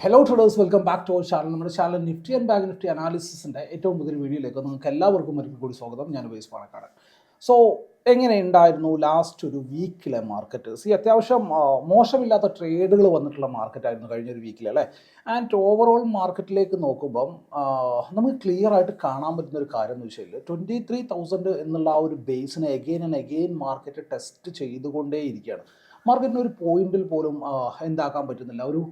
Hello traders welcome back to our channel നമ്മുടെ channel Nifty and bank Nifty അനാലിസിസിന്റെ ഏറ്റവും പുതിയ വീഡിയോയിലേക്ക് നിങ്ങൾക്ക് എല്ലാവർക്കും ഒരിക്കൽ കൂടി സ്വാഗതം. ഞാൻ ഉപയോഗിച്ച് പാണക്കാട് സോ എങ്ങനെ ഉണ്ടായിരുന്നു ലാസ്റ്റ് ഒരു വീക്കിലെ മാർക്കറ്റ് സി അത്യാവശ്യം മോശമില്ലാത്ത ട്രേഡുകൾ വന്നിട്ടുള്ള മാർക്കറ്റായിരുന്നു കഴിഞ്ഞൊരു വീക്കിൽ അല്ലേ? ആൻഡ് ഓവറോൾ മാർക്കറ്റിലേക്ക് നോക്കുമ്പം നമുക്ക് ക്ലിയർ ആയിട്ട് കാണാൻ പറ്റുന്ന ഒരു കാര്യം എന്ന് വെച്ചാൽ ട്വന്റി ത്രീ തൗസൻഡ് എന്നുള്ള ആ ഒരു ബേസിനെ again and again market test ചെയ്തുകൊണ്ടേ ഇരിക്കുകയാണ് മാർക്കറ്റിന് ഒരു പോയിന്റിൽ പോലും എന്താക്കാൻ പറ്റുന്നില്ല. ഒരു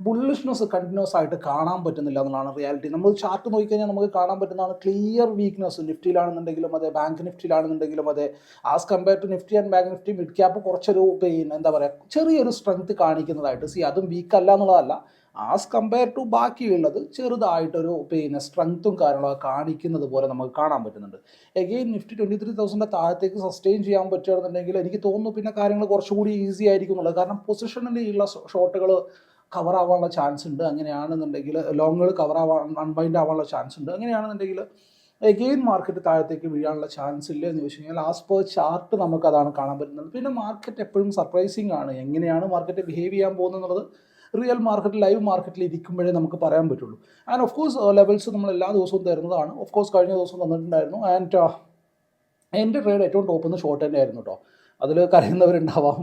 ബുള്ളിഷ്നെസ് കണ്ടിന്യൂസ് ആയിട്ട് കാണാൻ പറ്റുന്നില്ല എന്നുള്ളതാണ് റിയാലിറ്റി നമ്മൾ ചാർട്ട് നോക്കിക്കഴിഞ്ഞാൽ നമുക്ക് കാണാൻ പറ്റുന്നതാണ് ക്ലിയർ വീക്ക്നെസ് നിഫ്റ്റിയിലാണെന്നുണ്ടെങ്കിലും അതെ ബാങ്ക് നിഫ്റ്റിയിലാണെന്നുണ്ടെങ്കിലും അതെ as compare to Nifty and bank Nifty mid cap കുറച്ചൊരു പിന്നെ എന്താ പറയുക ചെറിയൊരു സ്ട്രെങ്ത് കാണിക്കുന്നതായിട്ട് സി അതും വീക്ക് അല്ല എന്നുള്ളതല്ല. ആസ് കമ്പയർ ടു ബാക്കിയുള്ളത് ചെറുതായിട്ടൊരു പിന്നെ സ്ട്രെങ്ത്തും കാര്യങ്ങളൊക്കെ കാണിക്കുന്നത് പോലെ നമുക്ക് കാണാൻ പറ്റുന്നുണ്ട്. എഗെയിൻ നിഫ്റ്റി ട്വന്റി ത്രീ തൗസൻഡിന്റെ താഴത്തേക്ക് സസ്റ്റെയിൻ ചെയ്യാൻ പറ്റുകയാണെന്നുണ്ടെങ്കിൽ എനിക്ക് തോന്നുന്നു പിന്നെ കാര്യങ്ങൾ കുറച്ചുകൂടി ഈസി ആയിരിക്കും എന്നുള്ളത്. കാരണം പൊസിഷനിലുള്ള ഷോട്ടുകൾ കവർ ആവാനുള്ള ചാൻസ് ഉണ്ട്. അങ്ങനെയാണെന്നുണ്ടെങ്കിൽ ലോങ്ങുകൾ കവർ ആവാൻ അൺബൈൻഡ് ആവാനുള്ള ചാൻസ് ഉണ്ട്. അങ്ങനെയാണെന്നുണ്ടെങ്കിൽ എഗെയിൻ മാർക്കറ്റ് താഴത്തേക്ക് വീഴാനുള്ള ചാൻസ് ഇല്ല എന്ന് ചോദിച്ചു കഴിഞ്ഞാൽ ആസ് പെർ ചാർട്ട് നമുക്ക് അതാണ് കാണാൻ പറ്റുന്നത്. പിന്നെ മാർക്കറ്റ് എപ്പോഴും സർപ്രൈസിങ് ആണ്. എങ്ങനെയാണ് മാർക്കറ്റ് ബിഹേവ് ചെയ്യാൻ പോകുന്നത് റിയൽ മാർക്കറ്റ് ലൈവ് മാർക്കറ്റിൽ ഇരിക്കുമ്പോഴേ നമുക്ക് പറയാൻ പറ്റുള്ളൂ. ആൻഡ് ഓഫ് കോഴ്സ് ലെവൽസ് നമ്മൾ എല്ലാ ദിവസവും തരുന്നതാണ്. ഓഫ് കോഴ്സ് കഴിഞ്ഞ ദിവസം തന്നിട്ടുണ്ടായിരുന്നു. ആൻഡ് എന്റെ ട്രേഡ് ഏറ്റവും ടോപ്പ് ഷോർട്ട് തന്നെ ആയിരുന്നു കേട്ടോ അതിൽ കരയുന്നവരുണ്ടാവാം.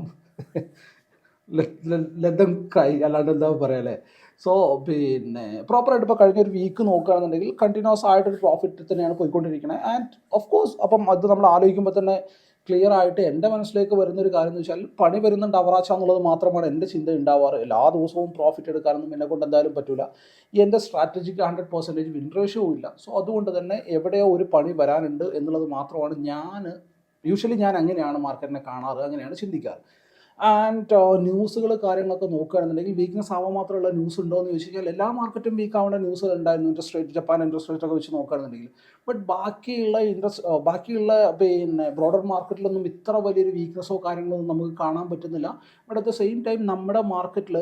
ലതം ക്രൈ അല്ലാണ്ട് എന്താ പറയുക അല്ലേ സോ പിന്നെ പ്രോപ്പറായിട്ട് ഇപ്പോൾ കഴിഞ്ഞ ഒരു വീക്ക് നോക്കുകയാണെന്നുണ്ടെങ്കിൽ കണ്ടിന്യൂസ് ആയിട്ടൊരു പ്രോഫിറ്റ് തന്നെയാണ് പോയിക്കൊണ്ടിരിക്കുന്നത് ആൻഡ് ഓഫ് കോഴ്സ് അപ്പം അത് നമ്മൾ ആലോചിക്കുമ്പോൾ തന്നെ ക്ലിയർ ആയിട്ട് എന്റെ മനസ്സിലേക്ക് വരുന്ന ഒരു കാര്യം എന്ന് വെച്ചാൽ പണി വരുന്നുണ്ട് അവറാച്ച എന്നുള്ളത് മാത്രമാണ് എന്റെ ചിന്ത ഉണ്ടാവാറ്. എല്ലാ ദിവസവും പ്രോഫിറ്റ് എടുക്കാനൊന്നും എന്നെ കൊണ്ട് എന്തായാലും പറ്റില്ല എന്റെ സ്ട്രാറ്റജിക്ക് ഹൺഡ്രഡ് പെർസെന്റേജ് വിൻ റേഷ്യോ ഇല്ല. സോ അതുകൊണ്ട് തന്നെ എവിടെയോ ഒരു പണി വരാനുണ്ട് എന്നുള്ളത് മാത്രമാണ് ഞാൻ യൂഷ്വലി ഞാൻ അങ്ങനെയാണ് മാർക്കറ്റിനെ കാണാറ് അങ്ങനെയാണ് ചിന്തിക്കാറ്. ആൻഡ് ന്യൂസുകൾ കാര്യങ്ങളൊക്കെ നോക്കുകയാണെന്നുണ്ടെങ്കിൽ വീക്ക്നെസ് ആവാൻ മാത്രമുള്ള ന്യൂസ് ഉണ്ടോ എന്ന് ചോദിച്ചു കഴിഞ്ഞാൽ എല്ലാ മാർക്കറ്റും വീക്ക് ആവേണ്ട ന്യൂസുകൾ ഉണ്ടായിരുന്നു. Interest rate Japan interest rate ഒക്കെ വെച്ച് നോക്കുകയാണെന്നുണ്ടെങ്കിൽ. ബട്ട് ബാക്കിയുള്ള ഇൻട്രസ്റ്റ് ബാക്കിയുള്ള പിന്നെ ബ്രോഡർ മാർക്കറ്റിലൊന്നും ഇത്ര വലിയൊരു വീക്ക്നെസ്സോ കാര്യങ്ങളോ ഒന്നും നമുക്ക് കാണാൻ പറ്റുന്നില്ല. But at the same time നമ്മുടെ മാർക്കറ്റിൽ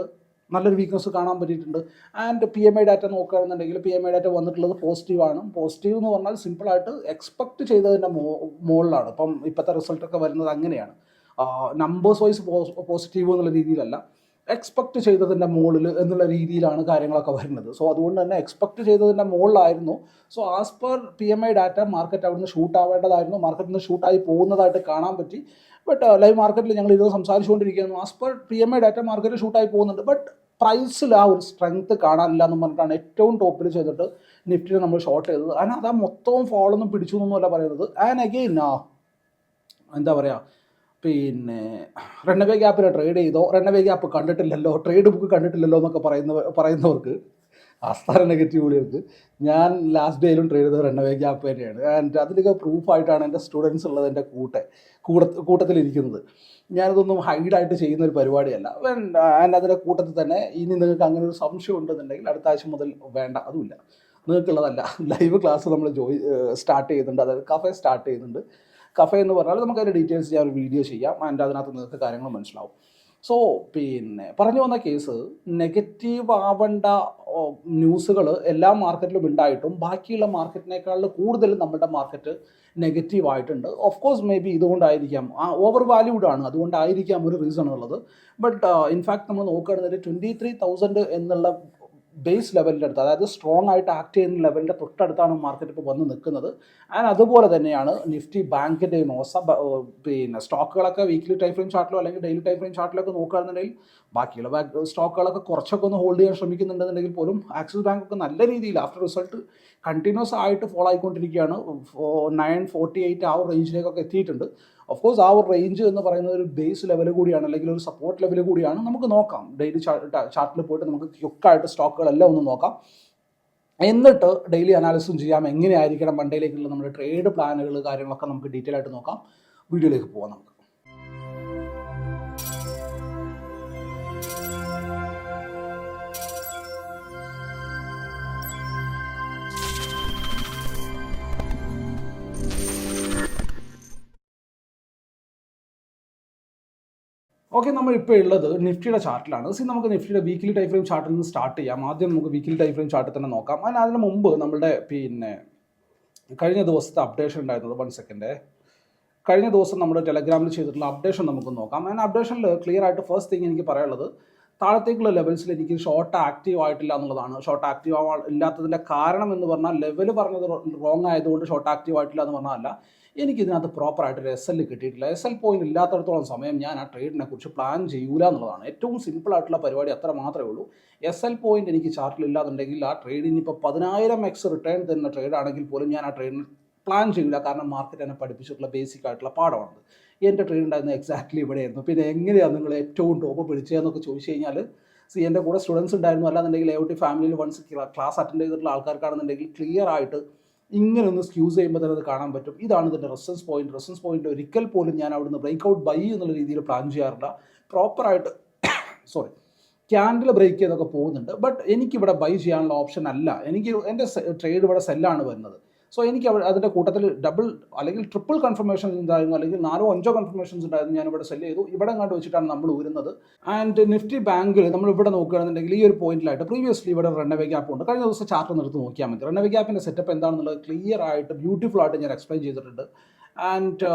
നല്ലൊരു വീക്ക്നെസ് കാണാൻ പറ്റിയിട്ടുണ്ട്. And P M I data നോക്കുകയാണെന്നുണ്ടെങ്കിൽ പി എം ഐ ഡാറ്റ വന്നിട്ടുള്ളത് പോസിറ്റീവാണ് പോസിറ്റീവ് എന്ന് പറഞ്ഞാൽ സിമ്പിളായിട്ട് എക്സ്പെക്ട് ചെയ്തതിന്റെ മോ മുകളിലാണ് ഇപ്പം ഇപ്പോഴത്തെ റിസൾട്ടൊക്കെ വരുന്നത് അങ്ങനെയാണ്. നമ്പേഴ്സ് വൈസ് പോസിറ്റീവ് എന്നുള്ള രീതിയിലല്ല എക്സ്പെക്ട് ചെയ്തതിന്റെ മുകളിൽ എന്നുള്ള രീതിയിലാണ് കാര്യങ്ങളൊക്കെ വരുന്നത്. സോ അതുകൊണ്ട് തന്നെ എക്സ്പെക്ട് ചെയ്തതിന്റെ മുകളിലായിരുന്നു so as per P M I data market അവിടുന്ന് ഷൂട്ട് ആവേണ്ടതായിരുന്നു. മാർക്കറ്റിൽ നിന്ന് ഷൂട്ടായി പോകുന്നതായിട്ട് കാണാൻ പറ്റി. ബട്ട് ലൈവ് മാർക്കറ്റിൽ ഞങ്ങൾ ഇത് സംസാരിച്ചുകൊണ്ടിരിക്കുന്നു as per P M I data market ഷൂട്ടായി പോകുന്നുണ്ട്. ബട്ട് പ്രൈസിൽ ആ ഒരു സ്ട്രെങ്ത് കാണാനില്ല എന്ന് പറഞ്ഞിട്ടാണ് ഏറ്റവും ടോപ്പിൽ ചെയ്തിട്ട് നിഫ്റ്റിനെ നമ്മൾ ഷോർട്ട് ചെയ്തത്. അതിനകത്ത് അതാ മൊത്തവും ഫോളൊന്നും പിടിച്ചു എന്നൊന്നുമല്ല പറയുന്നത്. ആൻഡ് അഗെയിൻ എന്താ പറയുക പിന്നെ റെണ്ണവേ ഗ്യാപ്പിനെ ട്രേഡ് ചെയ്തോ? റെണ്ണവേ ഗ്യാപ്പ് കണ്ടിട്ടില്ലല്ലോ? ട്രേഡ് ബുക്ക് കണ്ടിട്ടില്ലല്ലോ എന്നൊക്കെ പറയുന്ന പറയുന്നവർക്ക് അസ്ഥാന നെഗറ്റീവ് വിളികൾക്ക് ഞാൻ ലാസ്റ്റ് ഡേയിലും ട്രേഡ് ചെയ്തത് റെണ്ണവേ ഗ്യാപ്പ് തന്നെയാണ്. ആൻഡ് അതിലൊക്കെ പ്രൂഫായിട്ടാണ് എന്റെ സ്റ്റുഡൻസ് ഉള്ളത് എന്റെ കൂട്ടെ കൂട കൂട്ടത്തിലിരിക്കുന്നത്. ഞാനതൊന്നും ഹൈഡായിട്ട് ചെയ്യുന്ന ഒരു പരിപാടിയല്ല. ആൻഡ് അതിന്റെ കൂട്ടത്തിൽ തന്നെ ഇനി നിങ്ങൾക്ക് അങ്ങനെ ഒരു സംശയം ഉണ്ടെന്നുണ്ടെങ്കിൽ അടുത്ത ആഴ്ച മുതൽ വേണ്ട അതുമില്ല. നിങ്ങൾക്കുള്ളതല്ല. ലൈവ് ക്ലാസ് നമ്മൾ ജോയി സ്റ്റാർട്ട് ചെയ്യുന്നുണ്ട്. അതായത് കഫേ സ്റ്റാർട്ട് ചെയ്യുന്നുണ്ട്. കഫേ എന്ന് പറഞ്ഞാൽ നമുക്ക് അതിന്റെ ഡീറ്റെയിൽസ് ഞാൻ ഒരു വീഡിയോ ചെയ്യാം. ആൻഡ് അതിനകത്ത് നിങ്ങൾക്ക് കാര്യങ്ങൾ മനസ്സിലാവും. സോ പിന്നെ പറഞ്ഞു വന്ന കേസ് നെഗറ്റീവ് ആവേണ്ട ന്യൂസുകൾ എല്ലാ മാർക്കറ്റിലും ഉണ്ടായിട്ടും ബാക്കിയുള്ള മാർക്കറ്റിനേക്കാളും കൂടുതൽ നമ്മുടെ മാർക്കറ്റ് നെഗറ്റീവ് ആയിട്ടുണ്ട്. ഓഫ് കോഴ്സ് മേ ബി ഇതുകൊണ്ടായിരിക്കാം. ആ ഓവർ വാല്യൂഡ് ആണ്. അതുകൊണ്ടായിരിക്കാം ഒരു റീസൺ ഉള്ളത്. ബട്ട് ഇൻഫാക്ട് നമ്മൾ നോക്കുകയാണെന്നുണ്ടെങ്കിൽ ട്വന്റി ത്രീ തൗസൻഡ് എന്നുള്ള ബേസ് ലെവലിന്റെ അടുത്ത് അതായത് സ്ട്രോങ് ആയിട്ട് ആക്ട് ചെയ്യുന്ന ലെവലിന്റെ തൊട്ടടുത്താണ് മാർക്കറ്റ് ഇപ്പോൾ വന്ന് നിൽക്കുന്നത്. ആൻഡ് അതുപോലെ തന്നെയാണ് നിഫ്റ്റി ബാങ്കിന്റെയും ഓസ പിന്നെ സ്റ്റോക്കുകളൊക്കെ വീക്ക്ലി ടൈം ഫ്രെയിം ചാർട്ടിലോ അല്ലെങ്കിൽ ഡെയിലി ടൈം ഫ്രെയിം ചാർട്ടിലൊക്കെ നോക്കുകയാണെന്നുണ്ടെങ്കിൽ ബാക്കിയുള്ള സ്റ്റോക്കുകളൊക്കെ കുറച്ചൊക്കെ ഒന്ന് ഹോൾഡ് ചെയ്യാൻ ശ്രമിക്കുന്നുണ്ടെന്നുണ്ടെങ്കിൽ പോലും ആക്സിസ് ബാങ്ക് ഒക്കെ നല്ല രീതിയിൽ ആഫ്റ്റർ റിസൾട്ട് കണ്ടിന്യൂസ് ആയിട്ട് ഫോളോ ആയിക്കൊണ്ടിരിക്കുകയാണ്. നയൻ ഫോർട്ടി എയ്റ്റ് ആ റേഞ്ചിലേക്കൊക്കെ എത്തിയിട്ടുണ്ട്. ഓഫ് കോഴ്സ് ആ ഒരു റേഞ്ച് എന്ന് പറയുന്നത് ഒരു ബേസ് ലെവൽ കൂടിയാണ് അല്ലെങ്കിൽ ഒരു സപ്പോർട്ട് ലെവൽ കൂടിയാണ്. നമുക്ക് നോക്കാം. ഡെയിലി ചാർട്ടിൽ പോയിട്ട് നമുക്ക് ക്യുക്കായിട്ട് സ്റ്റോക്കുകളെല്ലാം ഒന്ന് നോക്കാം. എന്നിട്ട് ഡെയിലി അനാലിസും ചെയ്യാം. എങ്ങനെയായിരിക്കണം മണ്ടേയിലേക്കുള്ള നമ്മുടെ ട്രേഡ് പ്ലാനുകൾ കാര്യങ്ങളൊക്കെ നമുക്ക് ഡീറ്റെയിൽ ആയിട്ട് നോക്കാം. വീഡിയോയിലേക്ക് പോകാം നമുക്ക്. ഓക്കെ നമ്മൾ ഇപ്പോൾ ഉള്ളത് നിഫ്റ്റിയുടെ ചാർട്ടിലാണ്. സി നമുക്ക് നിഫ്റ്റിയുടെ വീക്കിലി ടൈം ഫ്രെയിം ചാർട്ടിൽ നിന്ന് സ്റ്റാർട്ട് ചെയ്യാം. ആദ്യം നമുക്ക് വീക്കിലി ടൈം ഫ്രെയിം ചാർട്ടിൽ തന്നെ നോക്കാം. അതിന് അതിന് മുമ്പ് നമ്മുടെ പിന്നെ കഴിഞ്ഞ ദിവസത്തെ അപ്ഡേഷൻ ഉണ്ടായിരുന്നത് വൺ സെക്കൻഡ് കഴിഞ്ഞ ദിവസം നമ്മൾ ടെലഗ്രാമിൽ ചെയ്തിട്ടുള്ള അപ്ഡേഷൻ നമുക്ക് നോക്കാം. അതിന് അപ്ഡേഷനിൽ ക്ലിയർ ആയിട്ട് ഫസ്റ്റ് തിങ് എനിക്ക് പറയാനുള്ളത് താഴത്തേക്കുള്ള ലെവൽസിൽ എനിക്ക് ഷോർട്ട് ആക്റ്റീവ് ആയിട്ടില്ല എന്നുള്ളതാണ്. ഷോർട്ട് ആക്റ്റീവ് ഇല്ലാത്തതിന്റെ കാരണം എന്ന് പറഞ്ഞാൽ ലെവൽ പറഞ്ഞത് റോങ് ആയതുകൊണ്ട് ഷോർട്ട് ആക്റ്റീവ് ആയിട്ടില്ല എന്ന് പറഞ്ഞാലല്ല എനിക്ക് ഇതിനകത്ത് പ്രോപ്പറായിട്ട് ഒരു എസ് എൽ കിട്ടിയിട്ടില്ല. എസ് എൽ പോയിന്റ് ഇല്ലാത്തടത്തോളം സമയം ഞാൻ ആ ട്രേഡിനെ കുറിച്ച് പ്ലാൻ ചെയ്യൂല എന്നുള്ളതാണ്. ഏറ്റവും സിമ്പിൾ ആയിട്ടുള്ള പരിപാടി അത്ര മാത്രമേ ഉള്ളൂ. എസ് എൽ പോയിന്റ് എനിക്ക് ചാർട്ടിൽ ഇല്ലാന്നുണ്ടെങ്കിൽ ആ ട്രേഡിന് ഇപ്പോൾ പതിനായിരം എക്സ് റിട്ടേൺ തരുന്ന ട്രേഡ് ആണെങ്കിൽ പോലും ഞാൻ ആ ട്രേഡിന് പ്ലാൻ ചെയ്യില്ല കാരണം മാർക്കറ്റ് എന്നെ പഠിപ്പിച്ചിട്ടുള്ള ബേസിക് ആയിട്ടുള്ള പാഠമാണ് എന്റെ ട്രേഡ് ഉണ്ടായിരുന്നത് എക്സാക്ട്ലി ഇവിടെയായിരുന്നു. പിന്നെ എങ്ങനെയാണ് നിങ്ങൾ ഏറ്റവും ടോപ്പ് പിടിച്ചതെന്നൊക്കെ ചോദിച്ചു കഴിഞ്ഞാൽ സി എന്റെ കൂടെ സ്റ്റുഡൻസ് ഉണ്ടായിരുന്നു. അല്ലാന്നുണ്ടെങ്കിൽ എ ഫാമിലിയിൽ വൺസ് ക്ലാസ് അറ്റൻഡ് ചെയ്തിട്ടുള്ള ആൾക്കാർക്കാണെന്നുണ്ടെങ്കിൽ ക്ലിയർ ആയിട്ട് ഇങ്ങനെ ഒന്ന് സ്ക്യൂസ് ചെയ്യുമ്പോൾ തന്നെ അത് കാണാൻ പറ്റും. ഇതാണ് ഇതിന്റെ റെസൻസ് പോയിന്റ് റെസൻസ് പോയിന്റ് ഒരിക്കൽ പോലും ഞാൻ അവിടുന്ന് ബ്രേക്ക് ഔട്ട് ബൈ എന്നുള്ള രീതിയിൽ പ്ലാൻ ചെയ്യാറില്ല. പ്രോപ്പറായിട്ട് സോറി ക്യാൻഡിൽ ബ്രേക്ക് ചെയ്തൊക്കെ പോകുന്നുണ്ട്. ബട്ട് എനിക്കിവിടെ ബൈ ചെയ്യാനുള്ള ഓപ്ഷൻ അല്ല. എനിക്ക് എന്റെ ട്രേഡ് ഇവിടെ സെല്ലാണ് വരുന്നത്. സോ എനിക്ക് അതിന്റെ കൂട്ടത്തിൽ ഡബിൾ അല്ലെങ്കിൽ ട്രിപ്പിൾ കൺഫർമേഷൻസ് ഉണ്ടായിരുന്നു അല്ലെങ്കിൽ നാലോ അഞ്ചോ കൺഫർമേഷൻസ് ഉണ്ടായിരുന്നു ഞാൻ ഇവിടെ സെൽ ചെയ്തു. ഇവിടെ കണ്ടു വെച്ചിട്ടാണ് നമ്മൾ ഊരുന്നത്. ആൻഡ് നിഫ്റ്റി ബാങ്കിൽ നമ്മൾ ഇവിടെ നോക്കുകയാണെന്നുണ്ടെങ്കിൽ ഈ ഒരു പോയിന്റിലായിട്ട് പ്രീവിയസ്ലി ഇവിടെ റണ്ണവേ ഗ്യാപ്പ് ഉണ്ട്. കഴിഞ്ഞ ദിവസം ചാർട്ട് നിർത്ത് നോക്കിയാൽ മതി. റണ്ണവേ ഗ്യാപ്പിന്റെ സെറ്റപ്പ് എന്താണെന്നുള്ളത് ക്ലിയർ ആയിട്ട് ബ്യൂട്ടിഫുൾ ആയിട്ട് ഞാൻ എക്സ്പ്ലെയിൻ ചെയ്തിട്ടുണ്ട്. ആൻഡ്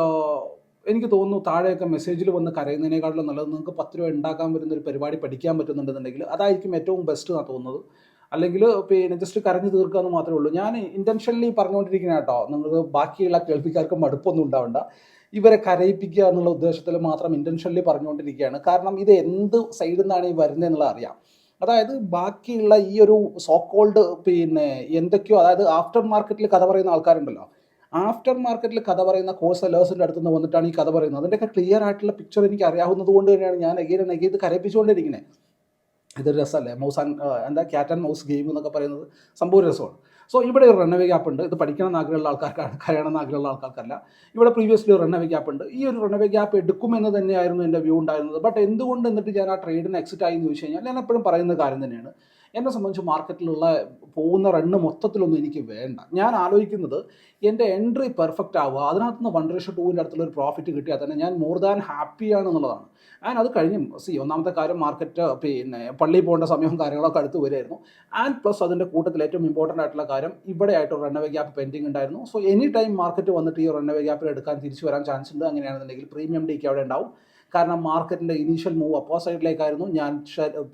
എനിക്ക് തോന്നുന്നു താഴെയൊക്കെ മെസ്സേജിൽ വന്ന് കരയുന്നതിനേക്കാളും നല്ലത് നിങ്ങൾക്ക് പത്ത് രൂപ ഉണ്ടാക്കാൻ പറ്റുന്ന ഒരു പരിപാടി പഠിക്കാൻ പറ്റുന്നുണ്ടെന്നുണ്ടെങ്കിൽ അതായിരിക്കും ഏറ്റവും ബെസ്റ്റ് എന്നാണ് തോന്നുന്നത്. അല്ലെങ്കിൽ പിന്നെ ജസ്റ്റ് കരഞ്ഞു തീർക്കുക എന്ന് മാത്രമേ ഉള്ളൂ. ഞാൻ ഇന്റൻഷനലി പറഞ്ഞുകൊണ്ടിരിക്കുന്ന കേട്ടോ നിങ്ങൾക്ക് ബാക്കിയുള്ള കേൾപ്പിക്കാർക്ക് മടുപ്പൊന്നും ഉണ്ടാവണ്ട. ഇവരെ കരയിപ്പിക്കുക എന്നുള്ള ഉദ്ദേശത്തിൽ മാത്രം ഇന്റൻഷനലി പറഞ്ഞുകൊണ്ടിരിക്കുകയാണ്. കാരണം ഇത് എന്ത് സൈഡിൽ നിന്നാണ് ഈ വരുന്നത് എന്നുള്ളത് അറിയാം. അതായത് ബാക്കിയുള്ള ഈ ഒരു സോക്കോൾഡ് പിന്നെ എന്തൊക്കെയോ അതായത് ആഫ്റ്റർ മാർക്കറ്റിൽ കഥ പറയുന്ന ആൾക്കാരുണ്ടല്ലോ. ആഫ്റ്റർ മാർക്കറ്റിൽ കഥ പറയുന്ന കോഴ്സ് അലേഴ്സിന്റെ അടുത്ത് നിന്ന് വന്നിട്ടാണ് ഈ കഥ പറയുന്നത്. അതിന്റെയൊക്കെ ക്ലിയർ ആയിട്ടുള്ള പിക്ചർ എനിക്ക് അറിയാവുന്നത് കൊണ്ട് തന്നെയാണ് ഞാൻ എഗെയിൻ എഗീത് ഇത് കരയിപ്പിച്ചുകൊണ്ടിരിക്കുന്നത് ഇതൊരു രസമല്ലേ? മൗസ് ആൻഡ് എന്താ ക്യാറ്റ് ആൻഡ് മൗസ് ഗെയിം എന്നൊക്കെ പറയുന്നത് സംഭവം രസമാണ്. സോ ഇവിടെ ഒരു റണ്ണവേ ഗ്യാപ്പ് ഉണ്ട്. ഇത് പഠിക്കണം എന്ന് ആഗ്രഹമുള്ള ആൾക്കാർക്കാണ് കരയണം എന്ന് ആഗ്രഹമുള്ള ആൾക്കാർക്കല്ല. ഇവിടെ പ്രീവിയസ്ലി ഒരു റണ്ണവേ ഗ്യാപ്പ് ഉണ്ട്. ഈ ഒരു റണ്ണവേ ഗ്യാപ്പ് എടുക്കുമെന്ന് തന്നെയായിരുന്നു എന്റെ വ്യൂ ഉണ്ടായിരുന്നത്. ബട്ട് എന്തുകൊണ്ട് എന്നിട്ട് ഞാൻ ആ ട്രേഡിന് എക്സിറ്റ് ആയി എന്ന് ചോദിച്ചു കഴിഞ്ഞാൽ ഞാൻ എപ്പോഴും പറയുന്ന കാര്യം തന്നെയാണ്. എന്നെ സംബന്ധിച്ച് മാർക്കറ്റിലുള്ള പോകുന്ന റണ്ണ് മൊത്തത്തിലൊന്നും എനിക്ക് വേണ്ട. ഞാൻ ആലോചിക്കുന്നത് എന്റെ എൻട്രി പെർഫെക്റ്റ് ആവുക അതിനകത്ത് നിന്ന് വൺ ലക്ഷം ടൂവിന്റെ അടുത്തുള്ള ഒരു പ്രോഫിറ്റ് കിട്ടിയാൽ തന്നെ ഞാൻ മോർ ദാൻ ഹാപ്പിയാണ് എന്നുള്ളതാണ് ആൻഡ് അത് കഴിഞ്ഞും സി ഒന്നാമത്തെ കാര്യം മാർക്കറ്റ് പിന്നെ പള്ളിയിൽ പോകേണ്ട സമയവും കാര്യങ്ങളൊക്കെ അടുത്ത് വരുമായിരുന്നു ആൻഡ് പ്ലസ് അതിന്റെ കൂട്ടത്തിൽ ഏറ്റവും ഇമ്പോർട്ടന്റ് ആയിട്ടുള്ള കാര്യം ഇവിടെ ആയിട്ട് റണ്ണവേ ഗ്യാപ്പ് പെൻഡിങ് ഉണ്ടായിരുന്നു. സോ എനി ടൈം മാർക്കറ്റ് വന്നിട്ട് ഈ റണ്ണവേ ഗ്യാപ്പിൽ എടുക്കാൻ തിരിച്ചു വരാൻ ചാൻസ് ഉണ്ട് അങ്ങനെയാണെന്നുണ്ടെങ്കിൽ പ്രീമിയം ഡിക്ക് അവിടെ ഉണ്ടാവും. കാരണം മാർക്കറ്റിന്റെ ഇനീഷ്യൽ മൂവ് അപ്പോ സൈഡിലേക്കായിരുന്നു. ഞാൻ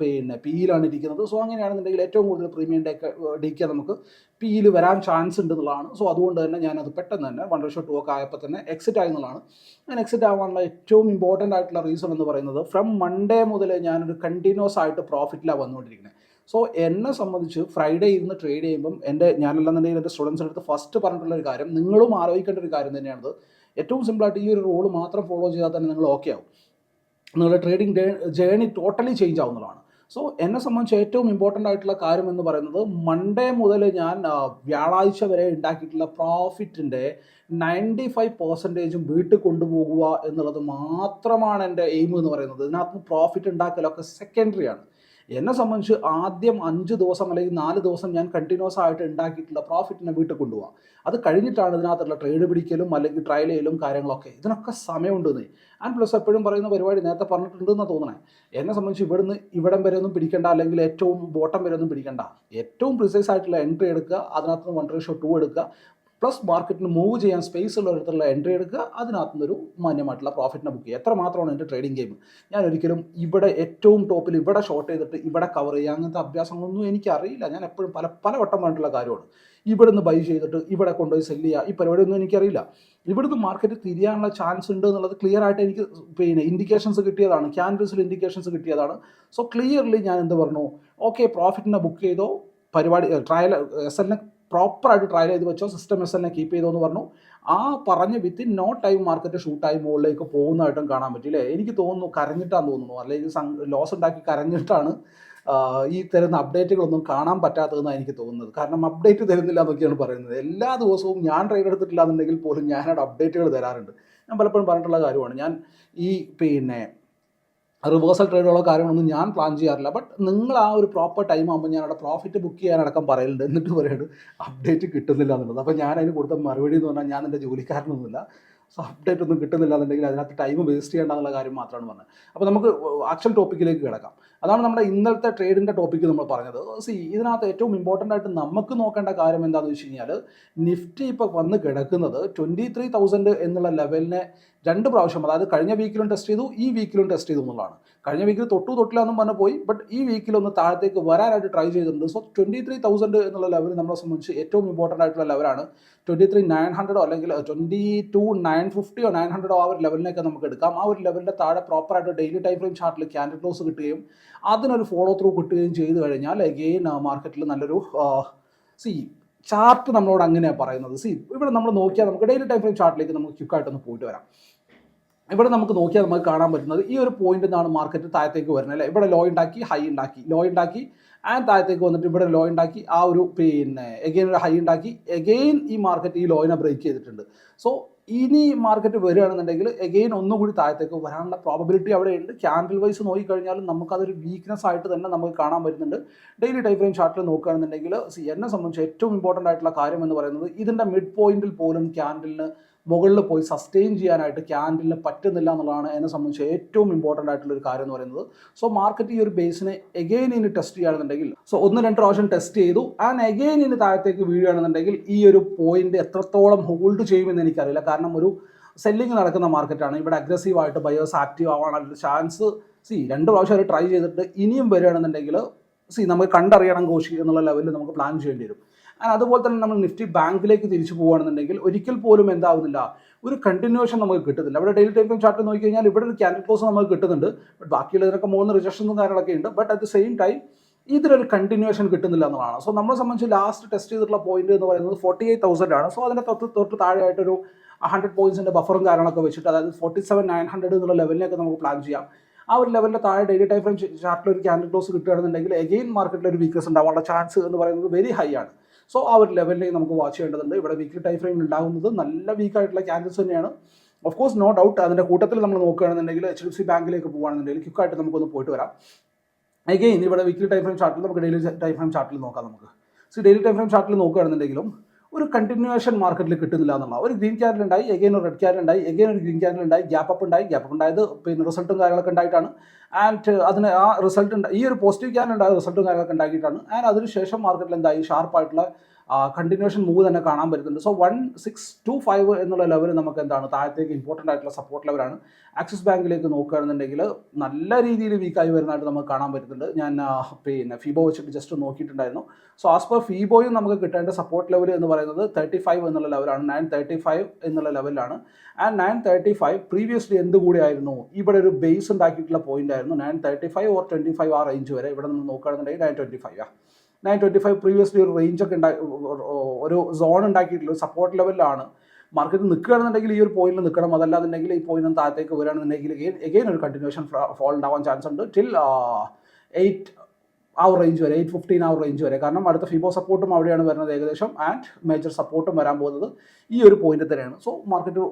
പിന്നെ പിയിലാണ് ഇരിക്കുന്നത്. സോ അങ്ങനെയാണെന്നുണ്ടെങ്കിൽ ഏറ്റവും കൂടുതൽ പ്രീമിയം ഡേക്ക് ഡിക്ക് നമുക്ക് പിയിൽ വരാൻ ചാൻസ് ഉണ്ട് എന്നുള്ളതാണ്. സോ അതുകൊണ്ട് തന്നെ ഞാനത് പെട്ടെന്ന് തന്നെ വൺ ലക്ഷം ടു ഒക്കെ ആയപ്പോൾ തന്നെ എക്സിറ്റ് ആയി ഞാൻ എക്സിറ്റ് ആവാനുള്ള ഏറ്റവും ഇമ്പോർട്ടന്റ് ആയിട്ടുള്ള റീസൺ എന്ന് പറയുന്നത് ഫ്രം മൺഡേ മുതൽ ഞാനൊരു കണ്ടിന്യൂസ് ആയിട്ട് പ്രോഫിറ്റിലാണ് വന്നുകൊണ്ടിരിക്കുന്നത് സോ എന്നെ സംബന്ധിച്ച് ഫ്രൈഡേ ഇരുന്ന് ട്രേഡ് ചെയ്യുമ്പം എന്റെ ഞാനല്ലെന്നുണ്ടെങ്കിൽ എന്റെ സ്റ്റുഡൻസിന്റെ അടുത്ത് ഫസ്റ്റ് പറഞ്ഞിട്ടുള്ള ഒരു കാര്യം നിങ്ങളും ആലോചിക്കേണ്ട ഒരു കാര്യം തന്നെയാണത്. ഏറ്റവും സിമ്പിളായിട്ട് ഈ ഒരു റോൾ മാത്രം ഫോളോ ചെയ്താൽ തന്നെ നിങ്ങൾ ഓക്കെ ആവും. നിങ്ങളുടെ ട്രേഡിംഗ് ജേണി ടോട്ടലി ചേഞ്ച് ആവുന്നതാണ്. സോ എന്നെ സംബന്ധിച്ച് ഏറ്റവും ഇമ്പോർട്ടന്റ് ആയിട്ടുള്ള കാര്യം എന്ന് പറയുന്നത് മൺഡേ മുതൽ ഞാൻ വ്യാഴാഴ്ച വരെ ഉണ്ടാക്കിയിട്ടുള്ള പ്രോഫിറ്റിന്റെ നയന്റി ഫൈവ് പെർസെന്റേജും വീട്ടിൽ കൊണ്ടുപോകുക എന്നുള്ളത് മാത്രമാണ് എന്റെ എയിം എന്ന് പറയുന്നത്. ഇതിനകത്ത് പ്രോഫിറ്റ് ഉണ്ടാക്കലൊക്കെ സെക്കൻഡറി ആണ്. എന്നെ സംബന്ധിച്ച് ആദ്യം അഞ്ച് ദിവസം അല്ലെങ്കിൽ നാല് ദിവസം ഞാൻ കണ്ടിന്യൂസ് ആയിട്ട് ഉണ്ടാക്കിയിട്ടുള്ള പ്രോഫിറ്റിനെ വീട്ടിൽ കൊണ്ടുപോകാം അത് കഴിഞ്ഞിട്ടാണ് ഇതിനകത്തുള്ള ട്രേഡ് പിടിക്കലും അല്ലെങ്കിൽ ട്രയൽ ചെയ്യലും കാര്യങ്ങളൊക്കെ. ഇതിനൊക്കെ സമയമുണ്ടെന്ന്. ആൻഡ് പ്ലസ് എപ്പോഴും പറയുന്ന പരിപാടി നേരത്തെ പറഞ്ഞിട്ടുണ്ടെന്ന് തോന്നണേ. എന്നെ സംബന്ധിച്ച് ഇവിടുന്ന് ഇവിടം വരെ ഒന്നും പിടിക്കണ്ട അല്ലെങ്കിൽ ഏറ്റവും ബോട്ടം വരെ ഒന്നും പിടിക്കണ്ട. ഏറ്റവും പ്രിസൈസ് ആയിട്ടുള്ള എൻട്രി എടുക്കുക അതിനകത്ത് നിന്ന് വൺ റേഷ്യോ ടു എടുക്കുക. പ്ലസ് മാർക്കറ്റിന് മൂവ് ചെയ്യാൻ സ്പേസ് ഉള്ളിടത്തുള്ള എൻട്രി എടുക്കുക. അതിനകത്തു നിന്നൊരു മാന്യമായിട്ടുള്ള പ്രോഫിറ്റിനെ ബുക്ക് ചെയ്യുക. എത്ര മാത്രമാണ് എന്റെ ട്രേഡിംഗ് ഗെയിം ഞാൻ ഒരിക്കലും ഇവിടെ ഏറ്റവും ടോപ്പിൽ ഇവിടെ ഷോർട്ട് ചെയ്തിട്ട് ഇവിടെ കവർ ചെയ്യുക. അങ്ങനത്തെ അഭ്യാസങ്ങളൊന്നും എനിക്കറിയില്ല ഞാൻ എപ്പോഴും പല പല വട്ടം പറഞ്ഞിട്ടുള്ള കാര്യമാണ്. ഇവിടുന്ന് ബൈ ചെയ്തിട്ട് ഇവിടെ കൊണ്ടുപോയി സെല്ല് ചെയ്യുക. ഈ പരിപാടിയൊന്നും എനിക്കറിയില്ല. ഇവിടുന്ന് മാർക്കറ്റ് തിരിയാനുള്ള ചാൻസ് ഉണ്ട് എന്നുള്ളത് ക്ലിയർ ആയിട്ട് എനിക്ക് പിന്നെ ഇൻഡിക്കേഷൻസ് കിട്ടിയതാണ്. ക്യാൻഡിൽസിൽ ഇൻഡിക്കേഷൻസ് കിട്ടിയതാണ്. സോ ക്ലിയർലി ഞാൻ എന്ത് പറഞ്ഞു? ഓക്കെ പ്രോഫിറ്റിനെ ബുക്ക് ചെയ്തോ? പരിപാടി ട്രയൽ എസ് എല്ലിനെ പ്രോപ്പറായിട്ട് ട്രയൽ ചെയ്ത് വെച്ചോ. സിസ്റ്റം എസ് തന്നെ കീപ്പ് ചെയ്തോ എന്ന് പറഞ്ഞു. ആ പറഞ്ഞ within no time market shoot മുകളിലേക്ക് പോകുന്നതായിട്ടും കാണാൻ പറ്റില്ലേ എനിക്ക് തോന്നുന്നു കരഞ്ഞിട്ടാന്ന് തോന്നുന്നു. അല്ലെങ്കിൽ ലോസ് ഉണ്ടാക്കി കരഞ്ഞിട്ടാണ് ഈ തരുന്ന അപ്ഡേറ്റുകളൊന്നും കാണാൻ പറ്റാത്തതെന്നാണ് എനിക്ക് തോന്നുന്നത്. കാരണം അപ്ഡേറ്റ് തരുന്നില്ല എന്നൊക്കെയാണ് പറയുന്നത്. എല്ലാ ദിവസവും ഞാൻ ട്രെയിൻ എടുത്തിട്ടില്ല എന്നുണ്ടെങ്കിൽ പോലും ഞാനവിടെ അപ്ഡേറ്റുകൾ തരാറുണ്ട്. ഞാൻ പലപ്പോഴും പറഞ്ഞിട്ടുള്ള കാര്യമാണ്. ഞാൻ ഈ പിന്നെ റിവേഴ്സൽ ട്രേഡുകളോ കാര്യങ്ങളൊന്നും ഞാൻ പ്ലാൻ ചെയ്യാറില്ല. ബട്ട് നിങ്ങൾ ആ ഒരു പ്രോപ്പർ ടൈം ആകുമ്പോൾ ഞാൻ അവിടെ പ്രോഫിറ്റ് ബുക്ക് ചെയ്യാനടക്കം പറയലുണ്ട്. എന്നിട്ട് പറയുന്നത് അപ്ഡേറ്റ് കിട്ടുന്നില്ല എന്നുള്ളത്. അപ്പോൾ ഞാൻ അതിന് കൊടുത്ത മറുപടി എന്ന് പറഞ്ഞാൽ ഞാൻ എന്റെ ജോലിക്കാരനൊന്നുമില്ല. സോ അപ്ഡേറ്റ് ഒന്നും കിട്ടുന്നില്ല എന്നുണ്ടെങ്കിൽ അതിനകത്ത് ടൈം വേസ്റ്റ് ചെയ്യേണ്ട എന്നുള്ള കാര്യം മാത്രമാണ് പറഞ്ഞത്. അപ്പോൾ നമുക്ക് ആക്ച്വൽ ടോപ്പിക്കിലേക്ക് കിടക്കാം. അതാണ് നമ്മുടെ ഇന്നത്തെ ട്രേഡിന്റെ ടോപ്പിക്ക് നമ്മൾ പറഞ്ഞത്. സി ഇതിനകത്ത് ഏറ്റവും ഇമ്പോർട്ടന്റ് ആയിട്ട് നമുക്ക് നോക്കേണ്ട കാര്യം എന്താണെന്ന് വെച്ച് കഴിഞ്ഞാൽ നിഫ്റ്റി ഇപ്പോൾ വന്ന് കിടക്കുന്നത് ട്വന്റി ത്രീ തൗസൻഡ് എന്നുള്ള ലെവലിനെ രണ്ട് പ്രാവശ്യം അതായത് കഴിഞ്ഞ വീക്കിലും ടെസ്റ്റ് ചെയ്തു ഈ വീക്കിലും ടെസ്റ്റ് ചെയ്തു എന്നുള്ളതാണ്. കഴിഞ്ഞ വീക്കിൽ തൊട്ടു തൊട്ടില്ല എന്നും പറഞ്ഞ് പോയി ബട്ട് ഈ വീക്കിൽ ഒന്ന് താഴത്തേക്ക് വരാനായിട്ട് ട്രൈ ചെയ്തിട്ടുണ്ട്. സോ ട്വന്റി ത്രീ തൗസൻഡ് എന്നുള്ള ലെവൽ നമ്മളെ സംബന്ധിച്ച് ഏറ്റവും ഇമ്പോർട്ടന്റ് ആയിട്ടുള്ള ലെവലാണ് ട്വന്റി ത്രീ നയൻ ഹൺഡ്രഡോ അല്ലെങ്കിൽ ട്വന്റി ടു നയൻ ഫിഫ്റ്റിയോ നയൻ ഹൺഡ്രഡോ ആ ഒരു ലെവലിനൊക്കെ നമുക്ക് എടുക്കാം. ആ ഒരു ലെവലിന്റെ താഴെ പ്രോപ്പറായിട്ട് ഡെയിലി ടൈം ഫ്രെയിം ചാർട്ടിൽ ക്യാൻഡിൽ ക്ലോസ് കിട്ടുകയും അതിനൊരു ഫോളോ ത്രൂ കിട്ടുകയും ചെയ്തു കഴിഞ്ഞാൽ എഗെയിൻ മാർക്കറ്റിൽ നല്ലൊരു സി ചാർട്ട് നമ്മളോട് അങ്ങനെയാണ് പറയുന്നത്. സി ഇവിടെ നമ്മൾ നോക്കിയാൽ നമുക്ക് ഡെയിലി ടൈം ഫ്രെയിം ചാർട്ടിലേക്ക് നമുക്ക് ക്വിക്കായിട്ടൊന്ന് പോയിട്ട് വരാം. ഇവിടെ നമുക്ക് നോക്കിയാൽ നമുക്ക് കാണാൻ പറ്റുന്നത് ഈ ഒരു പോയിന്റ് നിന്നാണ് മാർക്കറ്റ് താഴത്തേക്ക് വരുന്നത് അല്ലേ? ഇവിടെ ലോ ഉണ്ടാക്കി ഹൈ ഉണ്ടാക്കി. ലോ ഉണ്ടാക്കി ആൻഡ് താഴത്തേക്ക് വന്നിട്ട് ഇവിടെ ലോ ഉണ്ടാക്കി ആ ഒരു പിന്നെ എഗെയിൻ ഒരു ഹൈ ഉണ്ടാക്കി. എഗെയിൻ ഈ മാർക്കറ്റ് ഈ ലോയിനെ ബ്രേക്ക് ചെയ്തിട്ടുണ്ട്. സോ ഇനി മാർക്കറ്റ് വരികയാണെന്നുണ്ടെങ്കിൽ എഗെയിൻ ഒന്നുകൂടി താഴത്തേക്ക് വരാനുള്ള പ്രോബബിലിറ്റി അവിടെ ഉണ്ട് ക്യാൻഡിൽ വൈസ് നോക്കിക്കഴിഞ്ഞാലും നമുക്കതൊരു വീക്ക്നെസ് ആയിട്ട് തന്നെ നമുക്ക് കാണാൻ പറ്റുന്നുണ്ട്. ഡെയിലി ടൈം ഫ്രെയിം ചാർട്ടിൽ നോക്കുകയാണെന്നുണ്ടെങ്കിൽ സി എന്നെ സംബന്ധിച്ച് ഏറ്റവും ഇമ്പോർട്ടന്റ് ആയിട്ടുള്ള കാര്യം എന്ന് പറയുന്നത് ഇതിന്റെ മിഡ് പോയിന്റിൽ പോലും ക്യാൻഡിലിന് മുകളിൽ പോയി സസ്റ്റെയിൻ ചെയ്യാനായിട്ട് ക്യാൻഡിലിന് പറ്റുന്നില്ല എന്നുള്ളതാണ് എന്നെ സംബന്ധിച്ച് ഏറ്റവും ഇമ്പോർട്ടന്റ് ആയിട്ടുള്ള ഒരു കാര്യം എന്ന് പറയുന്നത്. സോ മാർക്കറ്റ് ഈ ഒരു ബേസിനെ എഗെയിൻ ഇനി ടെസ്റ്റ് ചെയ്യുകയാണെന്നുണ്ടെങ്കിൽ സോ ഒന്ന് രണ്ട് പ്രാവശ്യം ടെസ്റ്റ് ചെയ്തു. ആൻഡ് എഗെയിൻ ഇനി താഴത്തേക്ക് വീഴുകയാണെന്നുണ്ടെങ്കിൽ ഈ ഒരു പോയിന്റ് എത്രത്തോളം ഹോൾഡ് ചെയ്യുമെന്ന് എനിക്കറിയില്ല. കാരണം ഒരു സെല്ലിംഗ് നടക്കുന്ന മാർക്കറ്റാണ് ഇവിടെ അഗ്രസീവ് ആയിട്ട് ബയേഴ്സ് ആക്റ്റീവ് ആവാനുള്ള ചാൻസ് സി രണ്ട് പ്രാവശ്യം അവർ ട്രൈ ചെയ്തിട്ട് ഇനിയും വരികയാണെന്നുണ്ടെങ്കിൽ സി നമുക്ക് കണ്ടറിയണം കോശി എന്നുള്ള ലെവലിൽ നമുക്ക് പ്ലാൻ ചെയ്യേണ്ടി വരും. ആൻഡ് അതുപോലെ തന്നെ നമ്മൾ നിഫ്റ്റി ബാങ്കിലേക്ക് തിരിച്ചു പോകുകയാണെന്നുണ്ടെങ്കിൽ ഒരിക്കൽ പോലും എന്താവുന്നില്ല. ഒരു കണ്ടിന്യൂഷൻ നമുക്ക് കിട്ടുന്നില്ല. അവിടെ ഡെയിലി ടൈം ചാർട്ട് നോക്കി കഴിഞ്ഞാൽ ഇവിടെ ഒരു ക്യാൻഡിൽ ക്ലോസ് നമുക്ക് കിട്ടുന്നുണ്ട്. ബട്ട് ബാക്കിയുള്ളതിനൊക്കെ മൂന്ന് റിജക്ഷൻസും കാര്യങ്ങളൊക്കെ ഉണ്ട്. But at the same time ഇതിലൊരു കണ്ടിന്യൂഷൻ കിട്ടുന്നില്ല എന്നുള്ളതാണ്. സോ നമ്മളെ സംബന്ധിച്ച് ലാസ്റ്റ് ടെസ്റ്റ് ചെയ്തിട്ടുള്ള പോയിന്റ് എന്ന് പറയുന്നത് ഫോർട്ടി എയ്റ്റ് തൗസൻഡ് ആണ്. സോ അതിന്റെ തൊട്ട് തൊട്ട് താഴെയായിട്ടൊരു ഹൺഡ്രഡ് പോയിന്റ്സിന്റെ ബഫറും കാര്യങ്ങളൊക്കെ വെച്ചിട്ട് അതായത് ഫോർട്ടി സെവൻ നയൻ ഹൺഡ്രഡ് എന്നുള്ള ലെവലിലേക്ക് നമുക്ക് പ്ലാൻ ചെയ്യാം. ആ ഒരു ലെവലിന്റെ താഴെ ഡെയിലി ടൈം ഫ്രെയിം ചാർട്ടിൽ ഒരു ക്യാൻഡിൽ ക്ലോസ് കിട്ടുകയാണെന്നുണ്ടെങ്കിൽ എഗെയിൻ മാർക്കറ്റിൽ ഒരു വീക്ക്നസ് ഉണ്ടാവാനുള്ള ചാൻസ് എന്ന് പറയുന്നത് വെരി ഹൈ ആണ്. സോ ആ ഒരു ലെവലിലേക്ക് നമുക്ക് വാച്ച് ചെയ്യേണ്ടതുണ്ട്. ഇവിടെ വീക്ക് ടൈം ഫ്രെയിം ഉണ്ടാകുന്നത് നല്ല വീക്കായിട്ടുള്ള ക്യാൻഡിൽസ് തന്നെയാണ്. ഓഫ് കോഴ്സ് നോ ഡൗട്ട് അതിന്റെ കൂട്ടത്തിൽ നമ്മൾ നോക്കുകയാണെന്നുണ്ടെങ്കിൽ എച്ച് ഡി സി ബാങ്കിലേക്ക് പോകുകയാണെന്നുണ്ടെങ്കിൽ ക്വിക്കായിട്ട് നമുക്കൊന്ന് പോയിട്ട് വരാം. അഗെയിൻ ഇവിടെ വീക്കിലി ടൈം ഫ്രെയിം ചാർട്ടിൽ നമുക്ക് ഡെയിലി ടൈം ഫ്രെയിം ചാർട്ടിൽ നോക്കാം നമുക്ക്. സി ഡെയിലി ടൈം ഫ്രെയിം ചാർട്ടിൽ നോക്കുകയാണെന്നുണ്ടെങ്കിലും ഒരു കണ്ടിന്യൂവേഷൻ മാർക്കറ്റിൽ കിട്ടുന്നില്ല എന്നുള്ള ഒരു ഗ്രീൻ ക്യാൻഡിൽ ഉണ്ടായി എഗെയിൻ ഒരു റെഡ് ക്യാൻഡിൽ ഉണ്ടായി എഗെയിൻ ഒരു ഗ്രീൻ ക്യാൻഡിൽ ഉണ്ടായി ഗ്യാപ്പ് അപ്പ് ഉണ്ടായി ഗ്യാപ്പ് അപ്പ് ഉണ്ടായത് പിന്നെ റിസൾട്ടും കാര്യങ്ങളൊക്കെ ഉണ്ടായിട്ടാണ് ആൻഡ് അതിന് ആ റിസൾട്ട് ഈ ഒരു പോസിറ്റീവ് ക്യാൻഡിൽ ഉണ്ടായ റിസൾട്ടും കാര്യങ്ങളൊക്കെ ഉണ്ടാക്കിയിട്ടാണ് ആൻഡ് അതിനുശേഷം മാർക്കറ്റിൽ എന്തായി? ഷാർപ്പായിട്ടുള്ള കണ്ടിന്യൂഷൻ മൂവ് തന്നെ കാണാൻ പറ്റുന്നുണ്ട്. So one six two five എന്നുള്ള ലെവൽ നമുക്ക് എന്താണ് താഴത്തേക്ക് ഇമ്പോർട്ടന്റ് ആയിട്ടുള്ള സപ്പോർട്ട് ലെവലാണ് ആക്സിസ് ബാങ്കിലേക്ക് നോക്കുകയാണെന്നുണ്ടെങ്കിൽ നല്ല രീതിയിൽ വീക്കായി വരുന്നതായിട്ട് നമുക്ക് കാണാൻ പറ്റുന്നുണ്ട്. ഞാൻ പിന്നെ ഫീബോ വെച്ചിട്ട് ജസ്റ്റ് നോക്കിയിട്ടുണ്ടായിരുന്നു. സോ ആസ് പെർ ഫീബോയും നമുക്ക് കിട്ടേണ്ട സപ്പോർട്ട് ലെവൽ എന്ന് പറയുന്നത് തേർട്ടി ഫൈവ് എന്നുള്ള ലെവലാണ് നയൻ തേർട്ടി ഫൈവ് എന്നുള്ള ലെവലാണ് and nine thirty five previously എന്ത് കൂടിയായിരുന്നു ഇവിടെ ഒരു ബേസ് ഉണ്ടാക്കിയിട്ടുള്ള പോയിന്റ് ആയിരുന്നു. Nine thirty five or twenty five ആ റേഞ്ച് വരെ. ഇവിടെ നമ്മൾ നോക്കുകയാണെന്നുണ്ടെങ്കിൽ നയൻ ട്വന്റി ഫൈവ് ആ. നയൻ ട്വന്റി ഫൈവ് പ്രീവിയസ്ലി ഒരു റേഞ്ച് ഒക്കെ ഉണ്ടായി ഒരു സോൺ ഉണ്ടാക്കിയിട്ടുള്ള സപ്പോർട്ട് ലെവലിലാണ് മാർക്കറ്റ് നിൽക്കുകയാണെന്നുണ്ടെങ്കിൽ ഈ ഒരു പോയിന്റിൽ നിൽക്കണം അതല്ലാന്നുണ്ടെങ്കിൽ ഈ പോയിന്റ് താഴത്തേക്ക് വരികയാണെന്നുണ്ടെങ്കിൽ എഗെയിൻ ഒരു കണ്ടിന്യൂഷൻ ഫോൾ ഉണ്ടാവാൻ ചാൻസ് ഉണ്ട് ടിൽ എയ്റ്റ് ആ ഒരു റേഞ്ച് വരെ എയ്റ്റ് ഫിഫ്റ്റീൻ ആ ഒരു റേഞ്ച് വരെ. കാരണം അടുത്ത ഫിബോ സപ്പോർട്ടും അവിടെയാണ് വരുന്നത് ഏകദേശം ആൻഡ് മേജർ സപ്പോർട്ടും വരാൻ പോകുന്നത് ഈ ഒരു പോയിന്റ് തന്നെയാണ്. സോ മാർക്കറ്റ്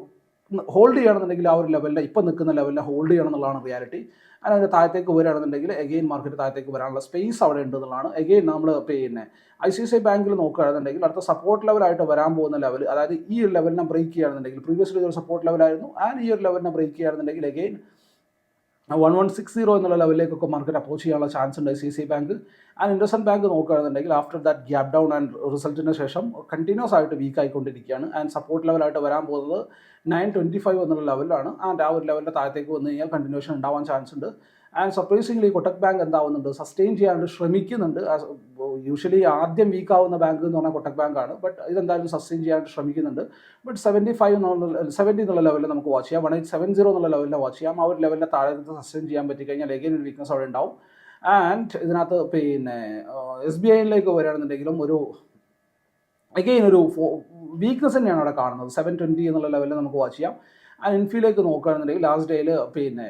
ഹോൾഡ് ചെയ്യണമെന്നുണ്ടെങ്കിൽ ആ ഒരു ലെവലിൽ ഇപ്പം നിൽക്കുന്ന ലെവലിൽ ഹോൾഡ് ചെയ്യണം എന്നുള്ളതാണ് റിയാലിറ്റി അതിന്റെ താഴത്തേക്ക് വരികയാണെന്നുണ്ടെങ്കിൽ എഗെയിൻ മാർക്കറ്റ് താഴത്തേക്ക് വരാനുള്ള സ്പേസ് അവിടെ ഉണ്ട് എന്നുള്ളതാണ്. എഗെയിൻ നമ്മൾ പിന്നെ ഐ സി സി ഐ ബാങ്കിൽ നോക്കുകയാണെന്നുണ്ടെങ്കിൽ അടുത്ത സപ്പോർട്ട് ലെവലായിട്ട് വരാൻ പോകുന്ന ലെവൽ അതായത് ഈ ഒരു ലെവലിനെ ബ്രേക്ക് ചെയ്യുകയാണെന്നുണ്ടെങ്കിൽ പ്രീവിയസ്ലി ഒരു സപ്പോർട്ട് ലെവലായിരുന്നു ആൻഡ് ഈ ഒരു ലെവലിനെ ബ്രേക്ക് ചെയ്യുകയാണെന്നുണ്ടെങ്കിൽ again one one six zero എന്നുള്ള ലെവലിലേക്കൊക്കെ മാർക്കറ്റ് അപ്രോച്ച് ചെയ്യാനുള്ള ചാൻസ് ഉണ്ട് C C bank and IndusInd bank നോക്കുകയാണെന്നുണ്ടെങ്കിൽ after that gap down and റിസൾട്ടിന് ശേഷം കണ്ടിന്യൂസ് ആയിട്ട് വീക്ക് ആയിക്കൊണ്ടിരിക്കുകയാണ്. ആൻഡ് സപ്പോർട്ട് ലെവലായിട്ട് വരാൻ പോകുന്നത് നയൻ ട്വന്റി ഫൈവ് എന്നുള്ള ലെവലാണ് ആൻഡ് ആ ഒരു ലെവലിന്റെ താഴത്തേക്ക് വന്നു കഴിഞ്ഞാൽ കണ്ടിന്യൂഷൻ ഉണ്ടാവാൻ ചാൻസ് ഉണ്ട്. ആൻഡ് സർപ്രൈസിംഗ്ലി കൊട്ടക് ബാങ്ക് എന്താവുന്നുണ്ട്? സസ്റ്റെയിൻ ചെയ്യാനായിട്ട് ശ്രമിക്കുന്നുണ്ട്. യൂഷ്വലി ആദ്യം വീക്ക് ആവുന്ന ബാങ്ക് എന്ന് പറഞ്ഞാൽ കൊട്ടക് ബാങ്കാണ് ബട്ട് ഇതെന്തായാലും സസ്റ്റെയിൻ ചെയ്യാനായിട്ട് ശ്രമിക്കുന്നുണ്ട്. ബട്ട് സെവന്റി ഫൈവ് എന്നുള്ള സെവന്റി എന്നുള്ള ലെവലിൽ നമുക്ക് വാച്ച് ചെയ്യാം. വൺ എയ്റ്റ് സെവൻ സീറോ എന്നുള്ള ലെവലിൽ വാച്ച് ചെയ്യാം. ആ ഒരു ലെവലിന്റെ താഴെ സസ്റ്റെയിൻ ചെയ്യാൻ പറ്റിക്കഴിഞ്ഞാൽ എഗെയിൻ ഒരു വീക്ക്നസ് അവിടെ ഉണ്ടാവും. ആൻഡ് ഇതിനകത്ത് പിന്നെ എസ് ബി ഐയിലേക്ക് വരികയാണെന്നുണ്ടെങ്കിലും ഒരു അഗെയിൻ ഒരു വീക്ക്നെസ് തന്നെയാണ് അവിടെ കാണുന്നത്. സെവൻ ട്വന്റി എന്നുള്ള ലെവലിൽ നമുക്ക് വാച്ച് ചെയ്യാം. ആൻഡ് ഇൻഫിയിലേക്ക് നോക്കുകയാണെന്നുണ്ടെങ്കിൽ ലാസ്റ്റ് ഡേയിൽ പിന്നെ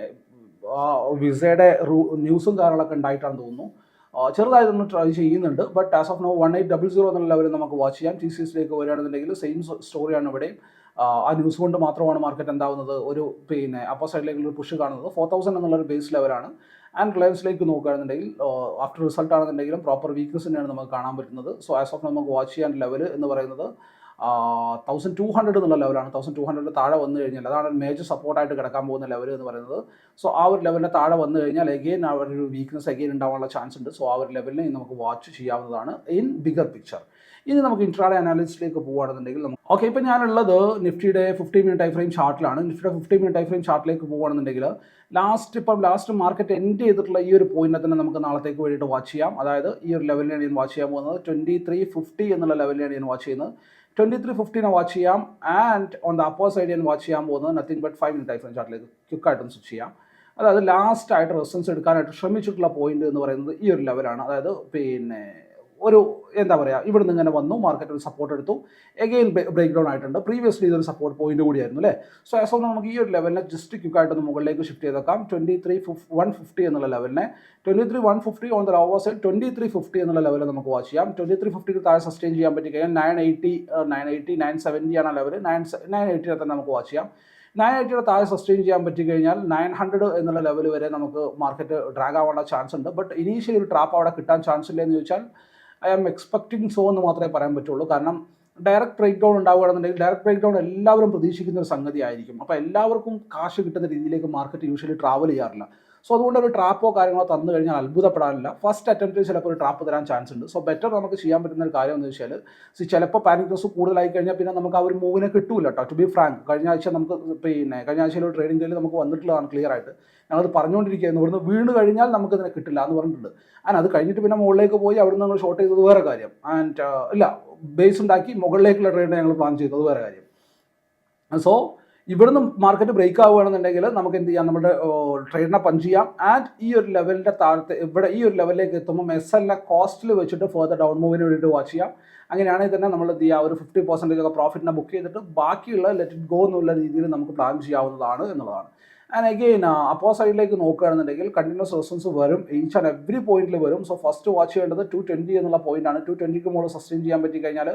വിസയുടെ ന്യൂസും കാര്യങ്ങളൊക്കെ ഉണ്ടായിട്ടാണെന്ന് തോന്നുന്നു. ചെറുതായിട്ടൊന്ന് ട്രൈ ചെയ്യുന്നുണ്ട് but as of now one eight double zero എന്നുള്ള ലെവലിൽ നമുക്ക് വാച്ച് ചെയ്യാം. ടി സി എസിലേക്ക് വരികയാണെന്നുണ്ടെങ്കിൽ സെയിം സ്റ്റോറിയാണ് ഇവിടെയും. ആ, ന്യൂസ് കൊണ്ട് മാത്രമാണ് മാർക്കറ്റ് എന്താവുന്നത് ഒരു പിന്നെ അപ്പർ സൈഡിലേക്കുള്ള പുഷ് കാണുന്നത്. ഫോർ തൗസൻഡ് എന്നുള്ള ഒരു ബേസ് ലെവലാണ് ആൻഡ് റിലയൻസിലേക്ക് നോക്കുകയാണെന്നുണ്ടെങ്കിൽ ആഫ്റ്റർ റിസൾട്ട് ആണെന്നുണ്ടെങ്കിലും പ്രോപ്പർ വീക്ക്നെസ് തന്നെയാണ് നമുക്ക് കാണാൻ പറ്റുന്നത്. സോ ആസ് ഓഫ് നമുക്ക് വാച്ച് ചെയ്യാൻ ലെവൽ എന്ന് പറയുന്നത് തൗസൻഡ് ടു ഹൺഡ്രഡ് എന്നുള്ള ലെവലാണ് തൗസൻഡ് ടു ഹൺഡ്രഡ് താഴെ വന്നു കഴിഞ്ഞാൽ അതാണ് മേജർ സപ്പോർട്ടായിട്ട് കിടക്കാൻ പോകുന്ന ലെവൽ എന്ന് പറയുന്നത്. സോ ആ ഒരു ലെവലിന്റെ താഴെ വന്നു കഴിഞ്ഞാൽ എഗെയിൻ ആ ഒരു വീക്ക്നെസ് എഗെയിൻ ഉണ്ടാവാനുള്ള ചാൻസ് ഉണ്ട്. സോ ആ ഒരു ലെവലിനെ നമുക്ക് വാച്ച് ചെയ്യാവുന്നതാണ് ഇൻ ബിഗർ പിക്ചർ ഇനി നമുക്ക് ഇൻട്രാഡേ അനാലിസിലേക്ക് പോകുകയാണെന്നുണ്ടെങ്കിൽ നമുക്ക് ഓക്കെ ഇപ്പോൾ ഞാനുള്ളത് നിഫ്റ്റിയുടെ ഫിഫ്റ്റി മിനിറ്റ് ടൈം ഫ്രെയിം ചാർട്ടിലാണ് നിഫ്റ്റിയുടെ ഫിഫ്റ്റി മിനിറ്റ് ടൈം ഫ്രെയിം ചാർട്ടിലേക്ക് പോകുകയാണെന്നുണ്ടെങ്കിൽ ലാസ്റ്റ് ഇപ്പം ലാസ്റ്റ് മാർക്കറ്റ് എൻഡ് ചെയ്തിട്ടുള്ള ഈ ഒരു പോയിന്റിനെ തന്നെ നമുക്ക് നാളത്തേക്ക് വേണ്ടിയിട്ട് വാച്ച് ചെയ്യാം. അതായത് ഈ ഒരു ലെവലിനെയാണ് ഞാൻ വാച്ച് ചെയ്യാൻ പോകുന്നത്. ട്വന്റി ത്രീ ഫിഫ്റ്റി എന്നുള്ള ലെവലിനെയാണ് ഞാൻ വാച്ച് ചെയ്യുന്നത്. ട്വന്റി ത്രീ ഫിഫ്റ്റീനെ വാച്ച് ചെയ്യാം. And on the upper side ഞാൻ വാച്ച് ചെയ്യാൻ പോകുന്നത് nothing but five minute iPhone ചാർട്ടിലേക്ക് ക്വിക്കായിട്ടും സ്വിച്ച് ചെയ്യാം. അതായത് ലാസ്റ്റ് ആയിട്ട് റെസൻസ് എടുക്കാനായിട്ട് ശ്രമിച്ചിട്ടുള്ള പോയിന്റ് എന്ന് പറയുന്നത് ഈ ഒരു ലെവലാണ് അതായത് പിന്നെ ഒരു എന്താ പറയുക ഇവിടെ നിന്ന് ഇങ്ങനെ വന്നു മാർക്കറ്റ് ഒരു സപ്പോർട്ട് എടുത്തു. എഗെയിൻ ബ്രേക്ക് ഡൗൺ ആയിട്ടുണ്ട്. പ്രീവിയസ്ലി ഇതൊരു സപ്പോർട്ട് പോയിന്റ് കൂടിയായിരുന്നു അല്ലേ? സോ ആസ് ഓഫ് നമുക്ക് ഈ ഒരു ലെവലിനെ ജസ്റ്റ് ആയിട്ട് മുകളിലേക്ക് ഷിഫ്റ്റ് ചെയ്തേക്കാം ട്വന്റി ത്രീ വൺ ഫിഫ്റ്റി എന്നുള്ള ലെവലിനെ twenty three one fifty on the lower side twenty three fifty എന്നുള്ള ലെവലിൽ നമുക്ക് വാച്ച് ചെയ്യാം. ട്വന്റി ത്രീ ഫിഫ്റ്റിക്ക് താഴെ സസ്റ്റെയിൻ ചെയ്യാൻ പറ്റി കഴിഞ്ഞാൽ nine eighty nine eighty nine seventy ആണ് ലെവൽ നയൻ നയൻ എയ്റ്റിനെ തന്നെ നമുക്ക് വാച്ച് ചെയ്യാം. നയൻ എയ്റ്റിയുടെ താഴെ സസ്റ്റെയിൻ ചെയ്യാൻ പറ്റി കഴിഞ്ഞാൽ നയൻ ഹൺഡ്രഡ് എന്നുള്ള ലെവൽ വരെ നമുക്ക് മാർക്കറ്റ് ഡ്രാഗ് ആവാനുള്ള ചാൻസ് ഉണ്ട്. ബട്ട് ഇനീഷ്യലി ഒരു ട്രാപ്പ് അവിടെ കിട്ടാൻ ചാൻസ് ഇല്ലെന്ന് ചോദിച്ചാൽ ഐ ആം എക്സ്പെക്ടിങ് സോ എന്ന് മാത്രമേ പറയാൻ പറ്റുള്ളൂ. കാരണം ഡയറക്റ്റ് ബ്രേക്ക് ഡൗൺ ഉണ്ടാവുകയാണെന്നുണ്ടെങ്കിൽ ഡയറക്റ്റ് ബ്രേക്ക് ഡൗൺ എല്ലാവരും പ്രതീക്ഷിക്കുന്ന ഒരു സംഗതി ആയിരിക്കും അപ്പോൾ എല്ലാവർക്കും കാശ് കിട്ടുന്ന രീതിയിലേക്ക് മാർക്കറ്റ് യൂഷ്വലി ട്രാവൽ ചെയ്യാറില്ല. സോ അതുകൊണ്ട് ഒരു ട്രാപ്പോ കാര്യങ്ങളോ തന്നു കഴിഞ്ഞാൽ അത്ഭുതപ്പെടാനില്ല. ഫസ്റ്റ് അറ്റംപ്റ്റിൽ ചിലപ്പോൾ ഒരു ട്രാപ്പ് തരാൻ ചാൻസ് ഉണ്ട്. സോ ബെറ്റർ നമുക്ക് ചെയ്യാൻ പറ്റുന്ന ഒരു കാര്യം എന്ന് വെച്ചാൽ സി ചിലപ്പോൾ പാനിക് ഡോസ് കൂടുതലായി കഴിഞ്ഞാൽ പിന്നെ നമുക്ക് ആ ഒരു മൂവിനെ കിട്ടൂല കേട്ടോ ടു ബി ഫ്രാങ്ക് കഴിഞ്ഞ ആഴ്ച നമുക്ക് പിന്നെ കഴിഞ്ഞ ആഴ്ചയിലെ ട്രേഡിംഗ് ഡേയിൽ നമുക്ക് വന്നിട്ടുള്ളതാണ് ക്ലിയർ ആയിട്ട്. ഞങ്ങളത് പറഞ്ഞുകൊണ്ടിരിക്കുകയായിരുന്നു. ഇവിടുന്ന് വീണ് കഴിഞ്ഞാൽ നമുക്ക് ഇതിനെ കിട്ടില്ല എന്ന് പറഞ്ഞിട്ടുണ്ട്. ആൻഡ് അത് കഴിഞ്ഞിട്ട് പിന്നെ മുകളിലേക്ക് പോയി അവിടെ നമ്മൾ ഷോർട്ട് ചെയ്തത് വേറെ കാര്യം. ആൻഡ് ഇല്ല ബേസ് ഉണ്ടാക്കി മുകളിലേക്കുള്ള ട്രേഡ് ഞങ്ങൾ പ്ലാൻ ചെയ്തത് വേറെ കാര്യം. സോ ഇവിടുന്ന് മാർക്കറ്റ് ബ്രേക്ക് ആവുകയാണെന്നുണ്ടെങ്കിൽ നമുക്ക് എന്ത് ചെയ്യാം? നമ്മുടെ ട്രേഡിനെ പഞ്ച് ചെയ്യാം. ആൻഡ് ഈ ഒരു ലെവലിന്റെ താഴത്തെ ഇവിടെ ഈ ഒരു ലെവലിലേക്ക് എത്തുമ്പോൾ എസ് എല്ലിനെ കോസ്റ്റിൽ വെച്ചിട്ട് ഫർദർ ഡൗൺ മൂവിന് വേണ്ടിയിട്ട് വാച്ച് ചെയ്യാം. അങ്ങനെയാണെങ്കിൽ തന്നെ നമ്മൾ എന്ത് ചെയ്യുക ഒരു ഫിഫ്റ്റി പെർസെന്റേജ് ഒക്കെ പ്രോഫിറ്റിനെ ബുക്ക് ചെയ്തിട്ട് ബാക്കിയുള്ള ലെറ്റ് ഇറ്റ് ഗോ എന്നുള്ള രീതിയിൽ നമുക്ക് പ്ലാൻ ചെയ്യാവുന്നതാണ് എന്നുള്ളതാണ്. ആൻഡ് അഗെയിൻ അപ്പോ സൈഡിലേക്ക് നോക്കുകയാണെന്നുണ്ടെങ്കിൽ കണ്ടിന്യൂസ് റെസ്പോൺസ് വരും. ഈച്ച് ആൻഡ് എവറി പോയിന്റിൽ വരും. സോ ഫസ്റ്റ് വാച്ച് ചെയ്യേണ്ടത് ടു ട്വന്റി എന്നുള്ള പോയിന്റാണ് ടു ട്വന്റിക്ക് മുകളിൽ സസ്റ്റെയിൻ ചെയ്യാൻ പറ്റി കഴിഞ്ഞാൽ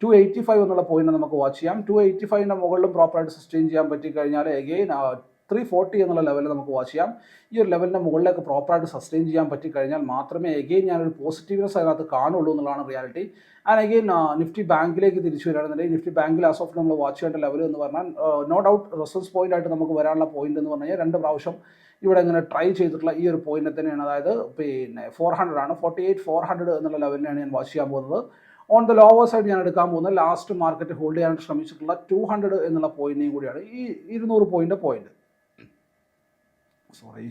ടു എയ്റ്റി ഫൈവ് എന്നുള്ള പോയിന്റ് നമുക്ക് വാച്ച് ചെയ്യാം. ടു എയ്റ്റി ഫൈവിന്റെ മുകളിലും പ്രോപ്പറായിട്ട് സസ്റ്റെയിൻ ചെയ്യാൻ പറ്റിക്കഴിഞ്ഞാൽ എഗെയിൻ ത്രീ ഫോർട്ടി എന്നുള്ള ലെവലിൽ നമുക്ക് വാച്ച് ചെയ്യാം. ഈ ഒരു ലെവലിന്റെ മുകളിലേക്ക് പ്രോപ്പറായിട്ട് സസ്റ്റെയിൻ ചെയ്യാൻ പറ്റിക്കഴിഞ്ഞാൽ മാത്രമേ എഗെയിൻ ഞാനൊരു പോസിറ്റീവ്നെസ് അതിനകത്ത് കാണുള്ളൂ എന്നുള്ളതാണ് റിയാലിറ്റി ആൻഡ് എഗെയിൻ നിഫ്റ്റി ബാങ്കിലേക്ക് തിരിച്ചു വരികയാണെന്നുണ്ടെങ്കിൽ നിഫ്റ്റി ബാങ്കിൽ ആസ് ഓഫ് നമ്മൾ വാച്ച് ചെയ്യേണ്ട ലെവൽ എന്ന് പറഞ്ഞാൽ നോ ഡൗട്ട് റിസൾസ് പോയിന്റ് ആയിട്ട് നമുക്ക് വരാനുള്ള പോയിന്റ് എന്ന് പറഞ്ഞാൽ രണ്ട് പ്രാവശ്യം ഇവിടെ ഇങ്ങനെ ട്രൈ ചെയ്തിട്ടുള്ള ഈ ഒരു പോയിന്റ് തന്നെയാണ്. അതായത് പിന്നെ ഫോർ ഹൺഡ്രഡ് ആണ്. ഫോർട്ടി എയ്റ്റ് ഫോർ ഹൺഡ്രഡ് എന്നുള്ള ലെവലിനാണ് ഞാൻ വാച്ച് ചെയ്യാൻ പോകുന്നത്. ഓൺ ദ ലോവർ സൈഡ് ഞാൻ എടുക്കാൻ പോകുന്നത് ലാസ്റ്റ് മാർക്കറ്റ് ഹോൾഡ് ചെയ്യാൻ ശ്രമിച്ചിട്ടുള്ള ടു ഹൺഡ്രഡ് എന്നുള്ള പോയിന്റിനെയും കൂടിയാണ്. ഈ ഇരുന്നൂറ് point point sorry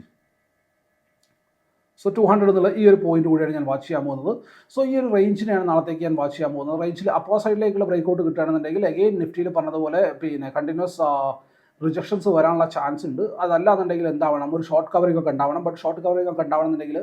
so two hundred എന്നുള്ള ഈ ഒരു പോയിന്റ് കൂടിയാണ് ഞാൻ വാച്ച് ചെയ്യാൻ പോകുന്നത്. സോ ഈ ഒരു റേഞ്ചിനെയാണ് നാളത്തേക്ക് ഞാൻ വാച്ച് ചെയ്യാൻ പോകുന്നത്. റേഞ്ചിൽ അപ്പോ സൈഡിലേക്കുള്ള ബ്രേക്ക് ഔട്ട് കിട്ടുകയാണെന്നുണ്ടെങ്കിൽ അഗെയിൻ നിഫ്റ്റിയിൽ പറഞ്ഞതുപോലെ പിന്നെ കണ്ടിന്യൂസ് റിജക്ഷൻസ് വരാനുള്ള ചാൻസ് ഉണ്ട്. അതല്ലാന്നുണ്ടെങ്കിൽ എന്താവണം? ഒരു ഷോർട്ട് കവറിംഗ് ഒക്കെ ഉണ്ടാവണം. ബട്ട് ഷോർട്ട് കവറിംഗ് ഒക്കെ ഉണ്ടാവണമെന്നുണ്ടെങ്കിൽ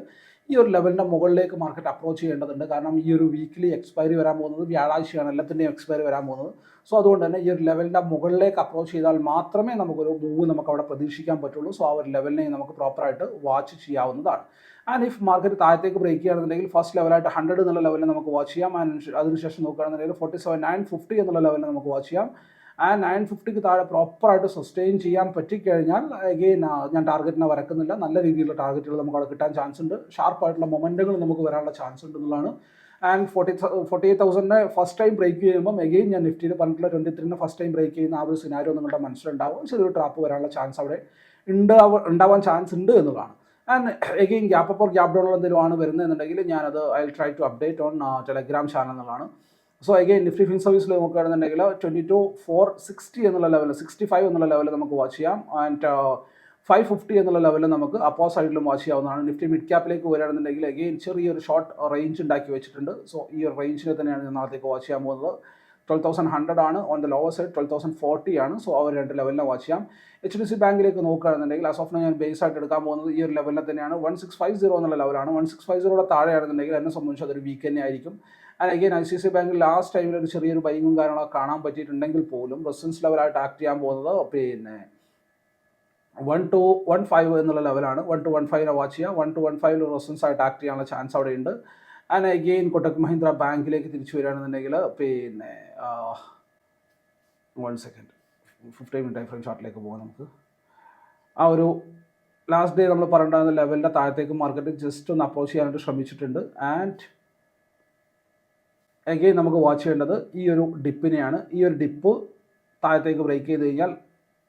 ഈ ഒരു ലെവലിന്റെ മുകളിലേക്ക് മാർക്കറ്റ് അപ്രോച്ച് ചെയ്യേണ്ടതുണ്ട്. കാരണം ഈ ഒരു വീക്കിലി എക്സ്പയറി വരാൻ പോകുന്നത് വ്യാഴാഴ്ചയാണ് എല്ലാത്തിന്റെയും എക്സ്പയറി വരാൻ പോകുന്നത്. സോ അതുകൊണ്ട് തന്നെ ഈ ഒരു ലെവലിന്റെ മുകളിലേക്ക് അപ്രോച്ച് ചെയ്താൽ മാത്രമേ നമുക്കൊരു മൂവ് നമുക്ക് അവിടെ പ്രതീക്ഷിക്കാൻ പറ്റുള്ളൂ. സോ ആ ഒരു ലെവലിനെ നമുക്ക് പ്രോപ്പറായിട്ട് വാച്ച് ചെയ്യാവുന്നതാണ്. ആൻഡ് ഇഫ് മാർക്കറ്റ് താഴത്തേക്ക് ബ്രേക്ക് ചെയ്യുകയാണെന്നുണ്ടെങ്കിൽ ഫസ്റ്റ് ലെവലായിട്ട് ഹൺഡ്രഡ് എന്നുള്ള ലെവലിൽ നമുക്ക് വാച്ച് ചെയ്യാം. ആൻഡ് അതിനുശേഷം നോക്കുകയാണെന്നുണ്ടെങ്കിൽ ഫോർട്ടി സെവൻ നയൻ ഫിഫ്റ്റി എന്നുള്ള ലെവലിൽ നമുക്ക് വാച്ച് ചെയ്യാം. ആ നയൻ ഫിഫ്റ്റിക്ക് താഴെ പ്രോപ്പറായിട്ട് സസ്റ്റെയിൻ ചെയ്യാൻ പറ്റിക്കഴിഞ്ഞാൽ അഗെയിൻ ഞാൻ ടാർഗറ്റിനെ വരക്കുന്നില്ല. നല്ല രീതിയിലുള്ള ടാർഗറ്റുകൾ നമുക്ക് അവിടെ കിട്ടാൻ ചാൻസ് ഉണ്ട്. ഷാർപ്പായിട്ടുള്ള മൊമെന്റുകൾ നമുക്ക് വരാനുള്ള ചാൻസ് ഉണ്ട് എന്നുള്ളതാണ്. ആൻഡ് ഫോർട്ടി ഫോർട്ടി എയ്റ്റ് തൗസൻഡിനെ ഫസ്റ്റ് ടൈം ബ്രേക്ക് ചെയ്യുമ്പോൾ എഗെയിൻ ഞാൻ നിഫ്റ്റിയിൽ പറഞ്ഞിട്ടുള്ള ട്വന്റി ത്രീനെ ഫസ്റ്റ് ടൈം ബ്രേക്ക് ചെയ്യുന്ന ആ ഒരു സിനാരോ നിങ്ങളുടെ മനസ്സിലുണ്ടാവും. ചെറിയൊരു ട്രാപ്പ് വരാനുള്ള ചാൻസ് അവിടെ ഉണ്ടാവാൻ ഉണ്ടാവാൻ ചാൻസ് ഉണ്ട് എന്നുള്ളതാണ്. ആൻഡ് എഗെയിൻ ഗ്യാപ്പ് അപ്പോൾ ഗ്യാപ്പ് ഡൗൺ എന്തെങ്കിലും ആണ് വരുന്നത് എന്നുണ്ടെങ്കിൽ ഞാനത് I try to update on Telegram channel എന്നുള്ളതാണ്. സോ അഗൈൻ നിഫ്റ്റി ഫിൻ സർവീസിൽ നോക്കുകയാണെന്നുണ്ടെങ്കിൽ ട്വന്റി ടു ഫോർ സിക്സ്റ്റി എന്നുള്ള ലെവൽ സിക്സ്റ്റി ഫൈവ് എന്നുള്ള ലെവൽ നമുക്ക് വാച്ച് ചെയ്യാം. ആൻഡ് ഫൈവ് ഫിഫ്റ്റി എന്നുള്ള ലെവലിൽ നമുക്ക് അപ്പോ സൈഡിലും വാച്ച് ചെയ്യാവുന്നതാണ്. നിഫ്റ്റി മിഡ് ക്യാപ്പിലേക്ക് വരികയാണെന്നുണ്ടെങ്കിൽ അഗെയിൻ ചെറിയൊരു ഷോർട്ട് റേഞ്ച് ഉണ്ടാക്കി വെച്ചിട്ടുണ്ട്. സോ ഈ ഒരു റേഞ്ചിനെ തന്നെയാണ് ഞാൻ നാളത്തേക്ക് വാച്ച് ചെയ്യാൻ പോകുന്നത്. ട്വൽവ് തൗസൻഡ് ഹൺഡ്രഡ് ആണ്. On the lower side twelve thousand forty ആണ്. സോ ആ ഒരു രണ്ട് ലെവലിനെ വാച്ച് ചെയ്യാം. എച്ച് ഡി സി ബാങ്കിലേക്ക് നോക്കുകയാണെന്നുണ്ടെങ്കിൽ ആസ് ഓഫ് ഞാൻ ബേസ് ആയിട്ട് എടുക്കാൻ പോകുന്നത് ഈ ഒരു ലെവലിനെ തന്നെയാണ്. വൺ സിക്സ് ഫൈവ് സീറോ എന്നുള്ള ലെവലാണ് വൺ സിക്സ് ഫൈവ് സീറോയുടെ താഴെയാണെന്നുണ്ടെങ്കിൽ എന്നെ സംബന്ധിച്ച് അതൊരു വീക്ക് തന്നെ ആയിരിക്കും. And again I C C ബാങ്കിൽ ലാസ്റ്റ് ടൈമിൽ ഒരു ചെറിയൊരു ബൈങ്ങും കാര്യങ്ങളൊക്കെ കാണാൻ പറ്റിയിട്ടുണ്ടെങ്കിൽ പോലും റെസിഡൻസ് ലെവലായിട്ട് ആക്ട് ചെയ്യാൻ പോകുന്നത് പിന്നെ വൺ ടു വൺ ഫൈവ് എന്നുള്ള ലെവലാണ് വൺ ടു വൺ ഫൈവിനെ വാച്ച് ചെയ്യുക. വൺ ടു വൺ ഫൈവിൽ റെസിഡൻസ് ആയിട്ട് ആക്ട് ചെയ്യാനുള്ള ചാൻസ് അവിടെ ഉണ്ട് ആൻഡ് അഗെയിൻ കൊട്ടക് മഹീന്ദ്ര ബാങ്കിലേക്ക് തിരിച്ചു വരികയാണെന്നുണ്ടെങ്കിൽ പിന്നെ one second fifteen minute front ഷോട്ടിലേക്ക് പോകാം നമുക്ക്. ആ ഒരു ലാസ്റ്റ് ഡേ നമ്മൾ പറഞ്ഞിട്ടുണ്ടായിരുന്ന ലെവലിന്റെ താഴത്തേക്ക് മാർക്കറ്റ് ജസ്റ്റ് ഒന്ന് അപ്രോച്ച് ചെയ്യാനായിട്ട് ശ്രമിച്ചിട്ടുണ്ട്. ആൻഡ് എഗെയിൻ നമുക്ക് വാച്ച് ചെയ്യേണ്ടത് ഈ ഒരു ഡിപ്പിനെയാണ് ഈ ഒരു ഡിപ്പ് താഴത്തേക്ക് ബ്രേക്ക് ചെയ്ത് കഴിഞ്ഞാൽ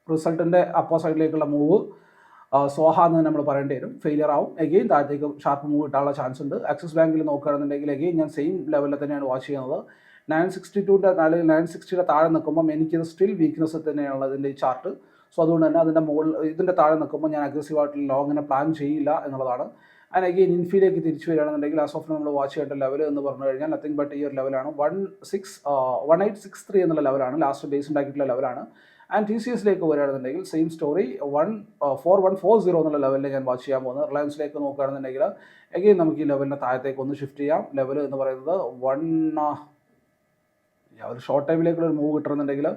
റിസൾട്ടിന്റെ അപ്പോ സൈഡിലേക്കുള്ള മൂവ് സോഹ എന്ന് നമ്മൾ പറയേണ്ടി വരും. ഫെയിലിയർ ആവും. എഗെയിൻ താഴത്തേക്ക് ഷാർപ്പ് മൂവ് കിട്ടാനുള്ള ചാൻസ് ഉണ്ട്. ആക്സിസ് ബാങ്കിൽ നോക്കുകയാണെന്നുണ്ടെങ്കിൽ എഗെയിൻ ഞാൻ സെയിം ലെവലിൽ തന്നെയാണ് വാച്ച് ചെയ്യുന്നത്. നയൻ സിക്സ്റ്റി ടുന്റെ അല്ലെങ്കിൽ നയൻ സിക്സ്റ്റിയുടെ താഴെ നിൽക്കുമ്പോൾ എനിക്കിത് സ്റ്റിൽ വീക്ക്നെസ് തന്നെയാണ് അതിന്റെ ഈ ചാർട്ട് സോ അതുകൊണ്ട് തന്നെ അതിന്റെ മുകളിൽ ഇതിന്റെ താഴെ നിൽക്കുമ്പോൾ ഞാൻ അഗ്രസീവായിട്ട് ലോങ്ങിനെ പ്ലാൻ ചെയ്യില്ല എന്നുള്ളതാണ്. ആൻഡ് അഗെയിൻ ഇൻഫിയിലേക്ക് തിരിച്ചു വരികയാണെന്നുണ്ടെങ്കിൽ ആസ് ഓഫ് നമ്മൾ വാച്ച് ചെയ്യേണ്ട ലെവൽ എന്ന് പറഞ്ഞു കഴിഞ്ഞാൽ നത്തിങ് ബട്ട് ഈ ഒരു ലെവലാണ് one six one eight six three എന്നുള്ള ലെവലാണ് ലാസ്റ്റ് ബേസ് ഉണ്ടാക്കിയിട്ടുള്ള ലെവലാണ് ആൻഡ് ടി സി എസിലേക്ക് വരികയാണെന്നുണ്ടെങ്കിൽ same story one four one four zero എന്നുള്ള ലെവലിൽ ഞാൻ വാച്ച് ചെയ്യാൻ പോകുന്നത്. റിലയൻസിലേക്ക് നോക്കുകയാണെന്നുണ്ടെങ്കിൽ അഗെയിൻ നമുക്ക് ഈ ലെവലിനെ താഴത്തേക്ക് ഒന്ന് ഷിഫ്റ്റ് ചെയ്യാം. ലെവൽ എന്ന് പറയുന്നത് വൺ ഒരു ഷോർട്ട് ടൈമിലേക്കുള്ള ഒരു മൂവ് കിട്ടണമെന്നുണ്ടെങ്കിൽ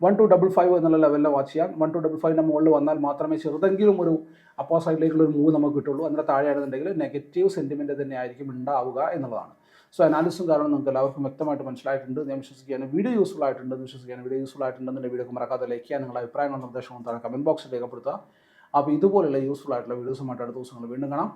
വൺ ടു ഡബിൾ ഫൈവ് എന്നുള്ള ലെവലിൽ വാച്ച് ചെയ്യാം. വൺ ടു ഡബിൾ ഫൈവിന്റെ മുകളിൽ വന്നാൽ മാത്രമേ ചെറുതെങ്കിലും ഒരു അപ്പോ സൈഡിലേക്കുള്ള ഒരു മൂവ് നമുക്ക് കിട്ടുള്ളൂ. അതിന്റെ താഴെയാണെന്നുണ്ടെങ്കിൽ നെഗറ്റീവ് സെന്റിമെന്റ് തന്നെ ആയിരിക്കും ഉണ്ടാവുക എന്നുള്ളതാണ്. സോ അനാലിസും കാരണം നിങ്ങൾക്ക് എല്ലാവർക്കും വ്യക്തമായിട്ട് മനസ്സിലായിട്ടുണ്ട്. ഞാൻ വിശ്വസിക്കുകയാണ് വീഡിയോ യൂസ്ഫുൾ ആയിട്ടുണ്ട്. എന്ന് വിശ്വസിക്കുകയാണ് വീഡിയോ യൂസ്ഫുൾ ആയിട്ടുണ്ടെന്ന് വീഡിയോ മറക്കാതെ ലൈക്ക് ചെയ്യാൻ നിങ്ങളുടെ അഭിപ്രായങ്ങളും നിർദ്ദേശങ്ങളും താഴെ കമന്റ് ബോക്സിൽ രേഖപ്പെടുത്തുക. അപ്പോൾ ഇതുപോലെയുള്ള യൂസ്ഫുൾ ആയിട്ടുള്ള വീഡിയോസുമായിട്ട് അടുത്ത ദിവസങ്ങൾ വീണ്ടും കാണാം.